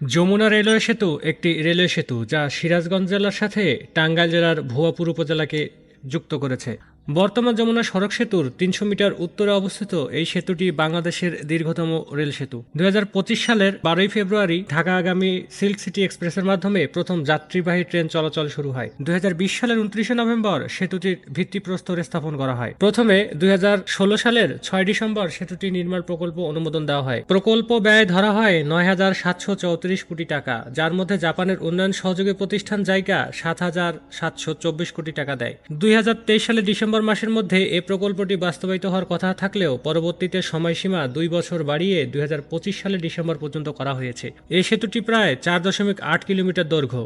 Jamuna railway সেতু একটি railway সেতু যা সিরাজগঞ্জ জেলার সাথে টাঙ্গাইল জেলার ভুয়াপুর উপজেলাকে যুক্ত করেছে। বর্তমান যমুনা সড়ক সেতুর তিনশো মিটার উত্তরে অবস্থিত এই সেতুটি বাংলাদেশের দীর্ঘতম রেল সেতু। দুই হাজার পঁচিশ সালের বারোই ফেব্রুয়ারি ঢাকা আগামী সিল্ক সিটি এক্সপ্রেসের মাধ্যমে প্রথম যাত্রীবাহী ট্রেন চলাচল শুরু হয়। দুই হাজার বিশ সালের উনত্রিশে নভেম্বর সেতুটির ভিত্তিপ্রস্তর স্থাপন করা হয়। প্রথমে দুই হাজার ষোলো সালের ছয় ডিসেম্বর সেতুটি নির্মাণ প্রকল্প অনুমোদন দেওয়া হয়। প্রকল্প ব্যয় ধরা হয় নয় হাজার সাতশো চৌত্রিশ কোটি টাকা, যার মধ্যে জাপানের উন্নয়ন সহযোগী প্রতিষ্ঠান জায়গা সাত হাজার সাতশো চব্বিশ কোটি টাকা দেয়। দুই সালে ডিসেম্বর মাসের মধ্যে এ প্রকল্পটি বাস্তবায়িত হওয়ার কথা থাকলেও পরবর্তীতে সময়সীমা দুই বছর বাড়িয়ে দুই সালের ডিসেম্বর পর্যন্ত করা হয়েছে। এই সেতুটি প্রায় চার দশমিক আট কিলোমিটার দৈর্ঘ্য।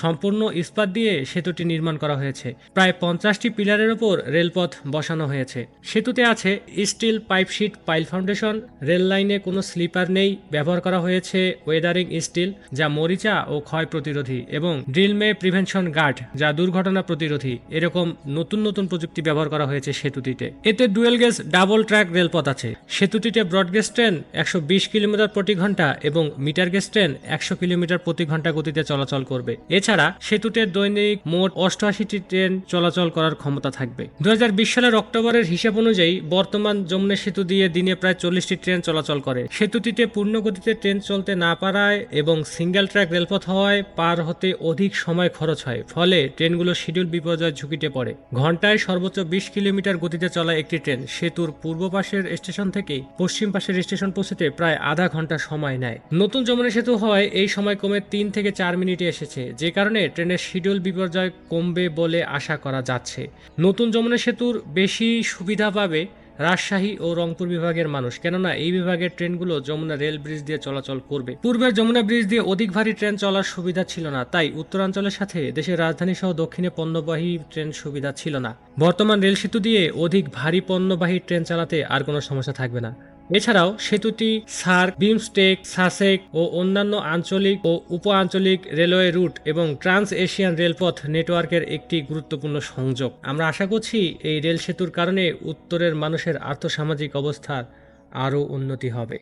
সম্পূর্ণ ইস্পাত দিয়ে সেতুটি নির্মাণ করা হয়েছে। প্রায় পঞ্চাশটি পিলারের ওপর রেলপথ বসানো হয়েছে। সেতুতে আছে steel pipe sheet pile foundation, rail লাইনে কোনো স্লিপার নেই, ব্যবহার করা হয়েছে ওয়েদারিং স্টিল, যা মরিচা ও ক্ষয় প্রতিরোধী, এবং ড্রিলমে প্রিভেনশন গার্ড, যা দুর্ঘটনা প্রতিরোধী, এরকম নতুন নতুন প্রযুক্তি ব্যবহার করা হয়েছে সেতুটিতে। এতে ডুয়েল গেজ ডাবল ট্র্যাক রেলপথ আছে। সেতুটিতে ব্রডগেজ ট্রেন একশো বিশ কিলোমিটার প্রতি ঘণ্টা এবং মিটার গেজ ট্রেন একশো কিলোমিটার প্রতি ঘণ্টা গতিতে চলাচল করবে। এছাড়া সেতুতে দৈনিক মোট অষ্টআশিটি ট্রেন চলাচল করার ক্ষমতা থাকবে। দু হাজার বিশ সালের অক্টোবরের হিসাব অনুযায়ী বর্তমান যমুনা সেতু দিয়ে দিনে প্রায় চল্লিশটি ট্রেন চলাচল করে। সেতুটিতে পূর্ণ গতিতে ট্রেন চলতে না পারায় এবং সিঙ্গেল ট্র্যাক রেলপথ হওয়ায় পার হতে অধিক সময় খরচ হয়, ফলে ট্রেনগুলো শিডিউল বিপর্যয় ঝুঁকিতে পড়ে। ঘন্টায় সর্বোচ্চ বিশ কিলোমিটার গতিতে চলা একটি ট্রেন সেতুর পূর্ব পাশের স্টেশন থেকে পশ্চিম পাশের স্টেশন পৌঁছতে প্রায় আধা ঘণ্টা সময় নেয়। নতুন যমুনা সেতু হওয়ায় এই সময় কমে তিন থেকে চার মিনিটে এসেছে, যে কারণে ট্রেনের শিডিউল বিপর্যয় কমবে বলে আশা করা যাচ্ছে। নতুন যমুনা সেতুর বেশি সুবিধা পাবে রাজশাহী ও রংপুর বিভাগের মানুষ। কেননা এই বিভাগের ট্রেনগুলো যমুনা রেল ব্রিজ দিয়ে চলাচল করবে। পূর্বের যমুনা ব্রিজ দিয়ে অধিক ভারী ট্রেন চলার সুবিধা ছিল না, তাই উত্তরাঞ্চলের সাথে দেশের রাজধানী সহ দক্ষিণে পণ্যবাহী ট্রেন সুবিধা ছিল না। বর্তমান রেল সেতু দিয়ে অধিক ভারী পণ্যবাহী ট্রেন চালাতে আর কোনো সমস্যা থাকবে না। এছাড়াও সেতুটি সার্ক, বিমস্টেক, সাসেক ও অন্যান্য আঞ্চলিক ও উপ আঞ্চলিক রেলওয়ে রুট এবং ট্রান্স এশিয়ান রেলপথ নেটওয়ার্কের একটি গুরুত্বপূর্ণ সংযোগ। আমরা আশা করছি এই রেল সেতুর কারণে উত্তরের মানুষের আর্থসামাজিক অবস্থার আরও উন্নতি হবে।